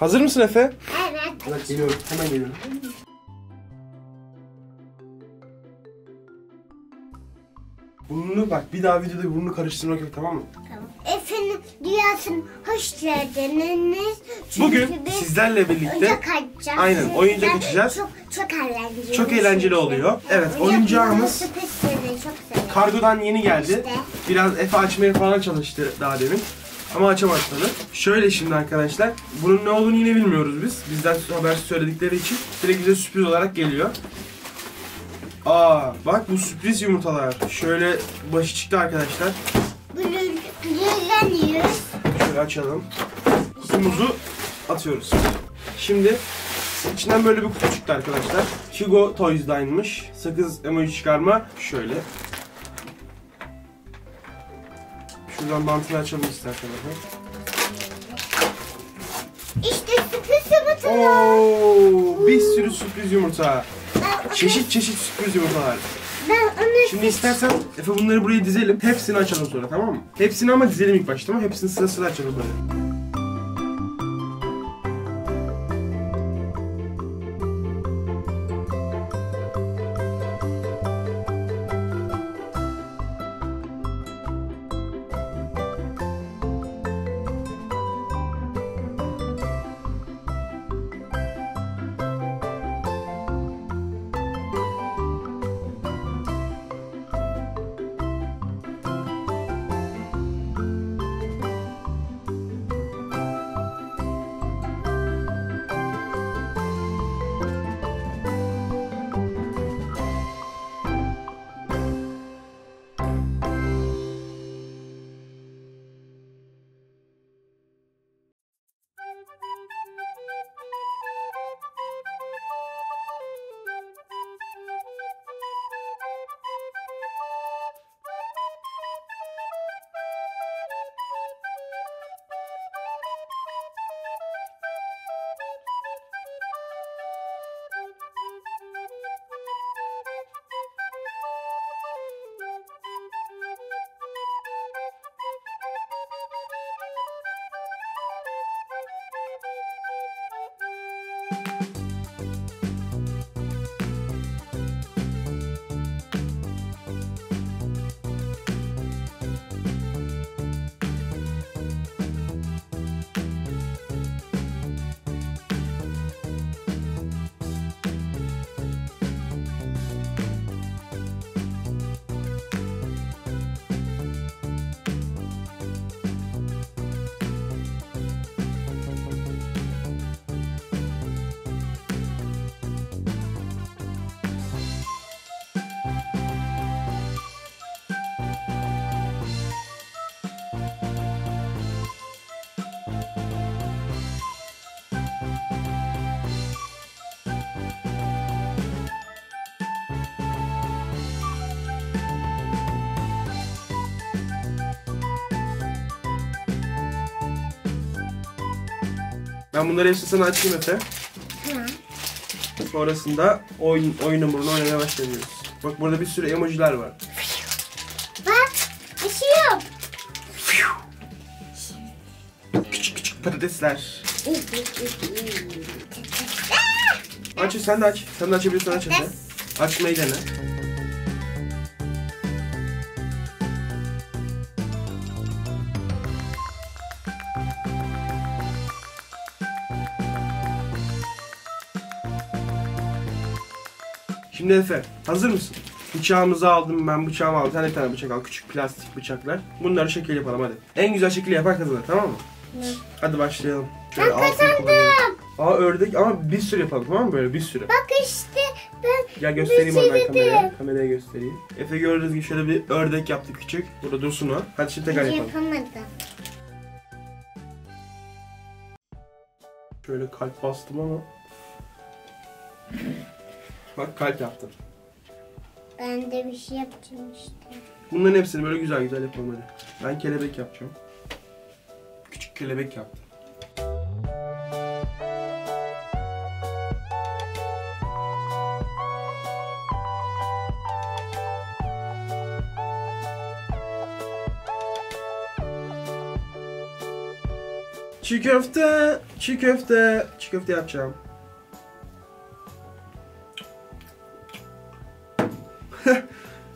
Hazır mısın Efe? Evet. Evet geliyorum. Hemen geliyorum. Burnunu bak bir daha videoda burnunu karıştırmak yok tamam mı? Tamam. Efendim dünyasına hoş geldiniz. Çünkü Bugün biz sizlerle birlikte oyuncak açacağız. Aynen, Sizden oyuncak açacağız. Çok, çok eğlenceli. Çok eğlenceli oluyor. Evet, oyuncağımız- Sürprizleri çok seviyorum. kargodan yeni geldi. İşte. Biraz Efe açmaya falan çalıştı daha demin. Ama açamadı tabii. Şöyle şimdi arkadaşlar. Bunun ne olduğunu yine bilmiyoruz biz. Bizden haber söyledikleri için. Direkt bize sürpriz olarak geliyor. Aa bak bu sürpriz yumurtalar. Şöyle başı çıktı arkadaşlar. Blürleniyoruz. Şöyle açalım. Kutumuzu atıyoruz. Şimdi içinden böyle bir kutu çıktı arkadaşlar. Hugo Toys'daymış. Sakız emoji çıkarma. Şöyle. Şuradan bantını açalım isterseniz. İşte sürpriz yumurtalar. Oo, bir sürü sürpriz yumurta. Ben, Çeşit çeşit sürpriz yumurtalar. ben onu Şimdi istersen Efe bunları buraya dizelim. Hepsini açalım sonra tamam mı? Hepsini ama dizelim ilk başta tamam? Hepsini sıra sıra açalım böyle. Ben bunları hepsini sana açayım Efe. Tamam. Sonrasında oyun, oyun hamurunu oynamaya başlıyoruz. Bak burada bir sürü emojiler var. Bak ışıyorum. Küçük küçük patatesler. Aç sen de aç. Sen de açabilirsin aç Efe. Açmayı dene. Şimdi Efe hazır mısın? Bıçağımızı aldım ben bıçağımı aldım. Sen de bir tane bıçak al. Küçük plastik bıçaklar. Bunları şekil yapalım hadi. En güzel şekil yapan kazanır tamam mı? Hadi başlayalım. Şöyle Ben kazandım. Aa ördek ama bir sürü yapalım tamam mı böyle bir sürü. Bak işte ben Gel göstereyim oradan bitirdim. kameraya. Kameraya göstereyim. Efe gördüğünüz gibi şöyle bir ördek yaptık küçük. Burada dursun o. Hadi şimdi tekrar yapalım. yapamadım. Şöyle kalp bastım ama. Bak kalp yaptım. Ben de bir şey yapacağım işte. Bunların hepsini böyle güzel güzel yapalım hadi. Ben kelebek yapacağım. Küçük kelebek yaptım. Çiğ köfte, çiğ köfte, çiğ köfte yapacağım.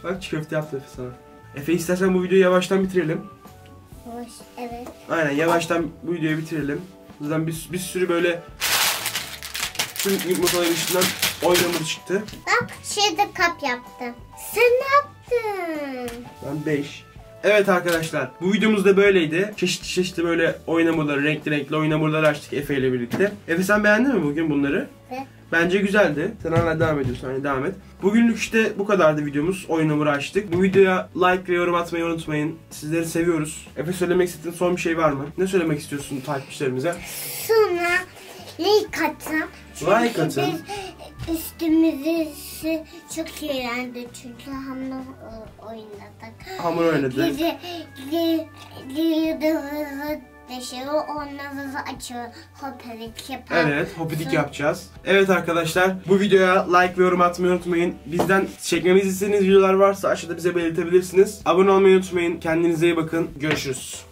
Bak çiğ köfte yaptı Efe sana. Efe istersen bu videoyu yavaştan bitirelim. Hoş. Evet. Aynen yavaştan bu videoyu bitirelim. Zaten bir, bir sürü böyle tüm yumurtaların içinden oynamır çıktı. Bak şeyde kap yaptım. Sen ne yaptın? Ben 5. Evet arkadaşlar bu videomuz da böyleydi. Çeşitli çeşitli böyle oynamaları, renkli renkli oynamaları açtık Efe ile birlikte. Efe sen beğendin mi bugün bunları? Evet. Bence güzeldi. Sen hala devam ediyorsun hani devam et. Bugünlük işte bu kadardı videomuz. Oyun hamuru açtık. Bu videoya like ve yorum atmayı unutmayın. Sizleri seviyoruz. Efe söylemek istediğin son bir şey var mı? Ne söylemek istiyorsun takipçilerimize? Sonra like atın. Like atın. Biz üstümüzü çok eğlendik çünkü hamle oynadık. Hamur oynadı. Gece yıldızı deşiyor, onları açıyor, yapar. Evet, hopidik yapacağız. Evet arkadaşlar, bu videoya like ve yorum atmayı unutmayın. Bizden çekmemizi istediğiniz videolar varsa aşağıda bize belirtebilirsiniz. Abone olmayı unutmayın. Kendinize iyi bakın. Görüşürüz.